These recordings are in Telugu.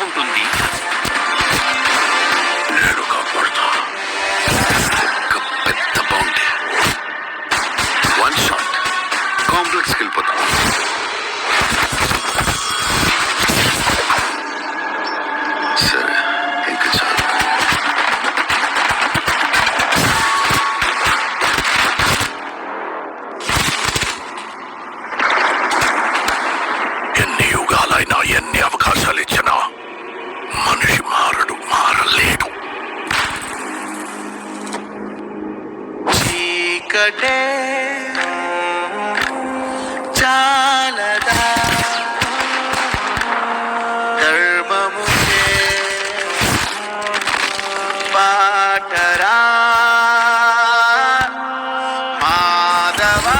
ఉంటుంది ఒక్కటే చాలదా? ధర్మమునే పాటరా? మాధవా?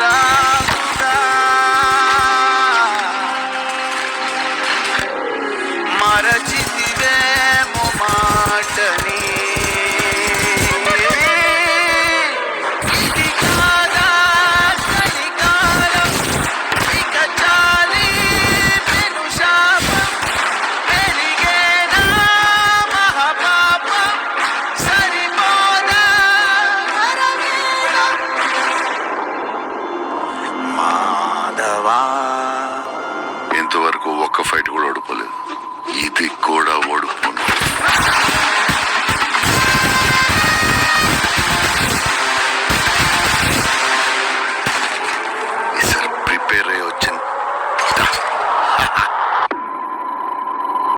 రాముదా మరచి